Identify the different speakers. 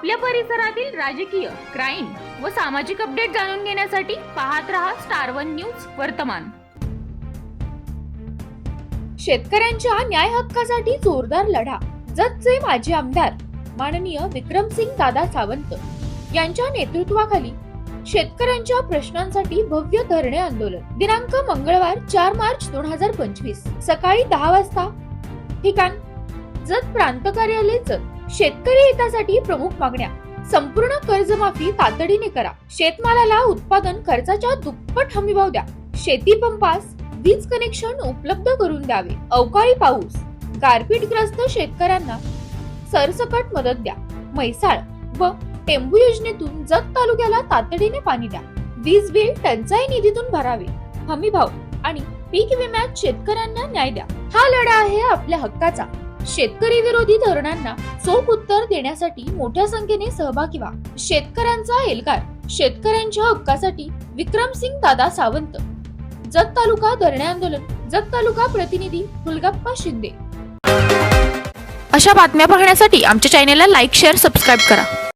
Speaker 1: आपल्या परिसरातील राजकीय क्राईम व सामाजिक अपडेट जाणून घेण्यासाठी पाहत रहा स्टार वन न्यूज वर्तमान.
Speaker 2: शेतकऱ्यांच्या न्याय हक्कासाठी जोरदार लढा. जतचे माजी आमदार माननीय विक्रमसिंग दादा सावंत यांच्या नेतृत्वाखाली शेतकऱ्यांच्या प्रश्नांसाठी भव्य धरणे आंदोलन. दिनांक मंगळवार चार मार्च दोन हजार पंचवीस. सकाळी दहा वाजता ठिकाण जत प्रांत कार्यालय जत. शेतकरी हितासाठी प्रमुख मागण्या. संपूर्ण कर्जमाफी तातडीने करा. शेतमालाला उत्पादन खर्चाच्या दुप्पट हमीभाव द्या. शेती पंपास वीज कनेक्शन उपलब्ध करून द्यावे. अवकाळी पाऊस. गारपीटग्रस्त शेतकऱ्यांना सरसकट मदत द्या. म्हैसाळ व टेंबू योजनेतून जत तालुक्याला तातडीने पाणी द्या. वीज बिल टंचाई निधीतून भरावे. हमी भाव आणि पीक विम्यात शेतकऱ्यांना न्याय द्या. हा लढा आहे आपल्या हक्काचा. शेतकरी विरोधी धोरणांना चोख उत्तर देण्यासाठी मोठ्या संख्येने सहभागी व्हा. शेतकऱ्यांचा एल्गार शेतकऱ्यांच्या हक्कासाठी विक्रमसिंग दादा सावंत. जत तालुका धरणे आंदोलन जत तालुका प्रतिनिधी फुलगप्पा शिंदे.
Speaker 3: अशा बातम्या पाहण्यासाठी आमच्या चॅनेलला लाईक शेअर सबस्क्राईब करा.